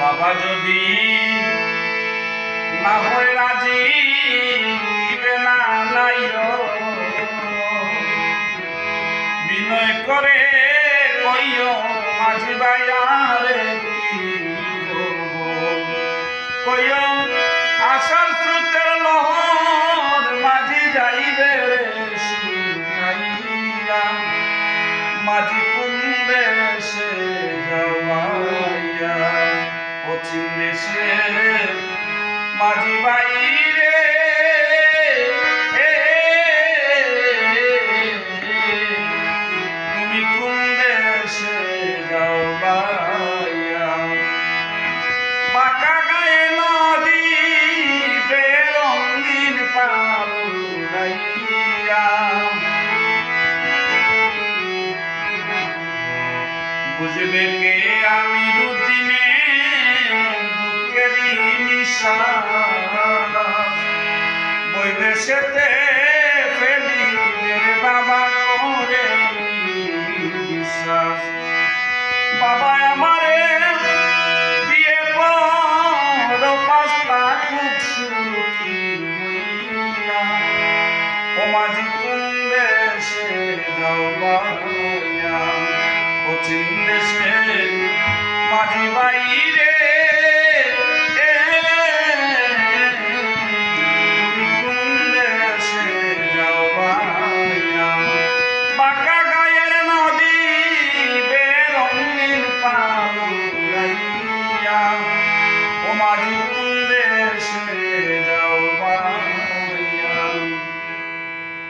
বাবা যদি না হয় রাজি, দিবে না নাই বিনয় করে কইও, মাঝি বাইয়ারে কি করব? কইও দেশে যাওয়াইয়া পশ্চিম দেশে মাঝি বাইরে তুমি কোন দেশে যাওয়াইয়া বাঁকা গায়ে নদী বুঝবে কে আমি দুদিনে দুঃখেরই নিঃশ্বাস বইবে সেতে ফেলি রে বাবা করে বিশ্বাস। বাবা আমারে ও মাঝি কোন দেশে যাও 他的外衣。